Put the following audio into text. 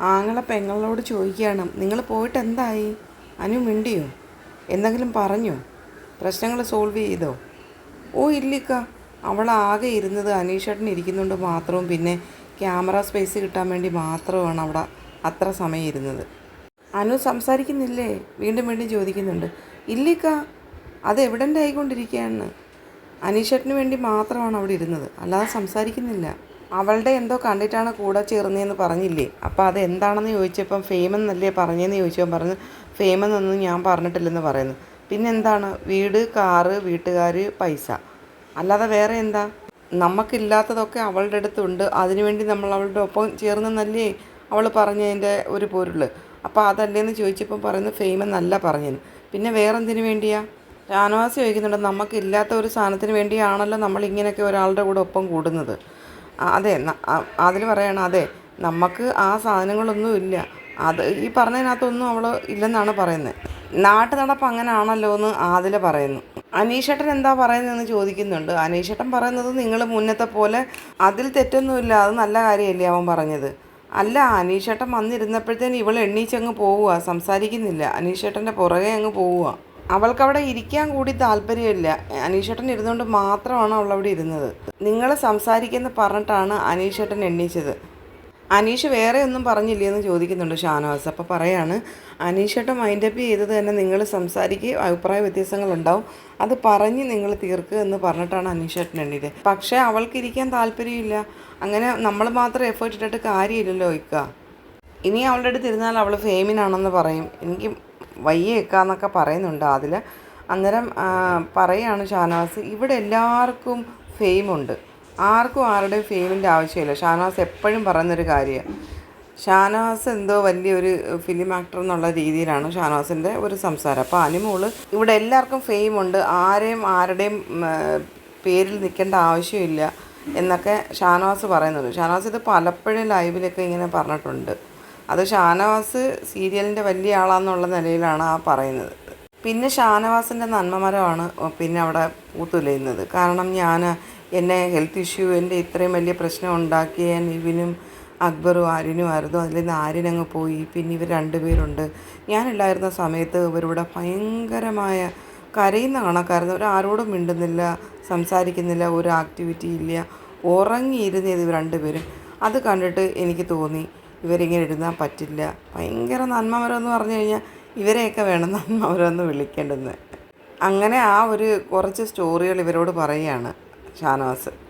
ആങ്ങളെ പെങ്ങളോട് ചോദിക്കുകയാണ് നിങ്ങൾ പോയിട്ട് എന്തായി? അനു മിണ്ടിയോ? എന്തെങ്കിലും പറഞ്ഞോ? പ്രശ്നങ്ങൾ സോൾവ് ചെയ്തോ? ഓ ഇല്ലിക്ക. അവൾ ആകെ ഇരുന്നത് അനീഷേട്ടൻ ഇരിക്കുന്നുണ്ട് മാത്രവും പിന്നെ ക്യാമറ സ്പേസ് കിട്ടാൻ വേണ്ടി മാത്രമാണ് അവിടെ അത്ര സമയം ഇരുന്നത്. അനു സംസാരിക്കുന്നില്ലേ? വീണ്ടും വീണ്ടും ചോദിക്കുന്നുണ്ട്. ഇല്ലിക്ക അത് എവിഡന്റ് ആയിക്കൊണ്ടിരിക്കുകയാണ്? അനീഷേട്ടന് വേണ്ടി മാത്രമാണ് അവിടെ ഇരുന്നത്. അല്ലാതെ സംസാരിക്കുന്നില്ല. അവളുടെ എന്തോ കണ്ടിട്ടാണ് കൂടെ ചേർന്നതെന്ന് പറഞ്ഞില്ലേ? അപ്പോൾ അത് എന്താണെന്ന് ചോദിച്ചപ്പം ഫേമെന്നല്ലേ പറഞ്ഞതെന്ന് ചോദിച്ചപ്പം പറഞ്ഞു ഫേമെന്നൊന്നും ഞാൻ പറഞ്ഞിട്ടില്ലെന്ന് പറയുന്നു. പിന്നെന്താണ്? വീട് കാറ് വീട്ടുകാർ പൈസ. അല്ലാതെ വേറെ എന്താ? നമുക്കില്ലാത്തതൊക്കെ അവളുടെ അടുത്തുണ്ട്. അതിനുവേണ്ടി നമ്മൾ അവളുടെ ഒപ്പം ചേർന്നെന്നല്ലേ അവൾ പറഞ്ഞതിന്റെ ഒരു പൊരുൾ അപ്പോൾ അതല്ലേന്ന് ചോദിച്ചപ്പോൾ പറയുന്നു ഫെയിമെന്നല്ല പറഞ്ഞത് പിന്നെ വേറെന്തിനു വേണ്ടിയാ? ഷാനവാസ് ചോദിക്കുന്നുണ്ട് നമുക്കില്ലാത്ത ഒരു സാധനത്തിന് വേണ്ടിയാണല്ലോ നമ്മൾ ഇങ്ങനെയൊക്കെ ഒരാളുടെ കൂടെ ഒപ്പം കൂടുന്നത്. അതെ അതിൽ പറയണം അതെ നമുക്ക് ആ സാധനങ്ങളൊന്നും ഇല്ല. അത് ഈ പറഞ്ഞതിനകത്തൊന്നും അവൾ ഇല്ലെന്നാണ് പറയുന്നത് നാട്ടു നടപ്പ് അങ്ങനെ ആണല്ലോ എന്ന് ആദില പറയുന്നു. അനീഷേട്ടൻ എന്താ പറയുന്നതെന്ന് ചോദിക്കുന്നുണ്ട്. അനീഷേട്ടൻ പറയുന്നത് നിങ്ങൾ മുന്നത്തെ പോലെ അതിൽ തെറ്റൊന്നുമില്ല അത് നല്ല കാര്യമല്ലേ അവൻ പറഞ്ഞത്. അല്ല അനീഷേട്ടൻ വന്നിരുന്നപ്പോഴത്തേന് ഇവൾ എണ്ണീച്ചങ്ങ് പോവുക സംസാരിക്കുന്നില്ല. അനീഷേട്ടന്റെ പുറകെ അങ്ങ് പോവുക അവൾക്കവിടെ ഇരിക്കാൻ കൂടി താല്പര്യമില്ല. അനീഷേട്ടൻ ഇരുന്നുകൊണ്ട് മാത്രമാണ് അവൾ അവിടെ ഇരുന്നത്. നിങ്ങൾ സംസാരിക്കുന്ന പറഞ്ഞിട്ടാണ് അനീഷേട്ടൻ എണ്ണീച്ചത്. അനീഷ് വേറെ ഒന്നും പറഞ്ഞില്ലേ എന്ന് ചോദിക്കുന്നുണ്ട് ഷാനവാസ്. അപ്പോൾ പറയാണ് അനീഷേട്ടൻ മൈൻഡ് അപ്പ് ചെയ്തത് തന്നെ നിങ്ങൾ സംസാരിക്കുക അഭിപ്രായ വ്യത്യാസങ്ങളുണ്ടാവും. അത് പറഞ്ഞ് നിങ്ങൾ തീർക്കുക എന്ന് പറഞ്ഞിട്ടാണ് അനീഷേട്ടൻ എണ്ണീത് പക്ഷേ അവൾക്ക് ഇരിക്കാൻ താല്പര്യമില്ല. അങ്ങനെ നമ്മൾ മാത്രം എഫേർട്ട് ഇട്ടിട്ട് കാര്യമില്ലല്ലോ ഇക്ക. ഇനി അവളുടെ അടുത്ത് ഇരുന്നാൽ അവൾ ഫേമിനാണെന്ന് പറയും. എനിക്ക് വയ്യേക്കാന്നൊക്കെ പറയുന്നുണ്ട് അതിൽ അന്നേരം പറയുകയാണ് ഷാനവാസ് ഇവിടെ എല്ലാവർക്കും ഫെയിമുണ്ട്. ആർക്കും ആരുടെയും ഫെയിമിന്റെ ആവശ്യമില്ല. ഷാനവാസ് എപ്പോഴും പറയുന്നൊരു കാര്യമാണ് ഷാനവാസ് എന്തോ വലിയൊരു ഫിലിം ആക്ടർ എന്നുള്ള രീതിയിലാണ് ഷാനവാസിന്റെ ഒരു സംസാരം. അപ്പോൾ അനുമോൾ ഇവിടെ എല്ലാവർക്കും ഫെയിമുണ്ട്. ആരെയും ആരുടെയും പേരിൽ നിൽക്കേണ്ട ആവശ്യമില്ല എന്നൊക്കെ ഷാനവാസ് പറയുന്നുണ്ട്. ഷാനവാസ് ഇത് പലപ്പോഴും ലൈവിലൊക്കെ ഇങ്ങനെ പറഞ്ഞിട്ടുണ്ട്. അത് ഷാനവാസ് സീരിയലിന്റെ വലിയ ആളാന്നുള്ള നിലയിലാണ് ആ പറയുന്നത്. പിന്നെ ഷാനവാസിന്റെ നന്മമരമാണ് പിന്നെ അവിടെ പൂത്തുലയുന്നത്. കാരണം ഞാൻ എന്നെ ഹെൽത്ത് ഇഷ്യൂ എന്റെ ഇത്രയും വലിയ പ്രശ്നം ഉണ്ടാക്കിയ ഇവനും അക്ബറും ആര്യനും ആയിരുന്നു. അതിൽ നിന്ന് ആര്യനങ്ങ് പോയി. പിന്നെ ഇവർ രണ്ടുപേരുണ്ട് ഞാനില്ലായിരുന്ന സമയത്ത് ഇവരിവിടെ ഭയങ്കരമായ കരയുന്ന കണക്കായിരുന്നു അവർ ആരോടും മിണ്ടുന്നില്ല സംസാരിക്കുന്നില്ല ഒരു ആക്ടിവിറ്റി ഇല്ല. ഉറങ്ങിയിരുന്നത് ഇവർ രണ്ടുപേരും അത് കണ്ടിട്ട് എനിക്ക് തോന്നി. ഇവരിങ്ങനെ ഇരുന്നാൽ പറ്റില്ല. ഭയങ്കര നന്മമരം എന്ന് പറഞ്ഞു കഴിഞ്ഞാൽ ഇവരെയൊക്കെ വേണം നന്മമരം എന്ന് വിളിക്കേണ്ടത്. അങ്ങനെ ആ ഒരു കുറച്ച് സ്റ്റോറികൾ ഇവരോട് പറയുകയാണ് ഷാനവാസ്.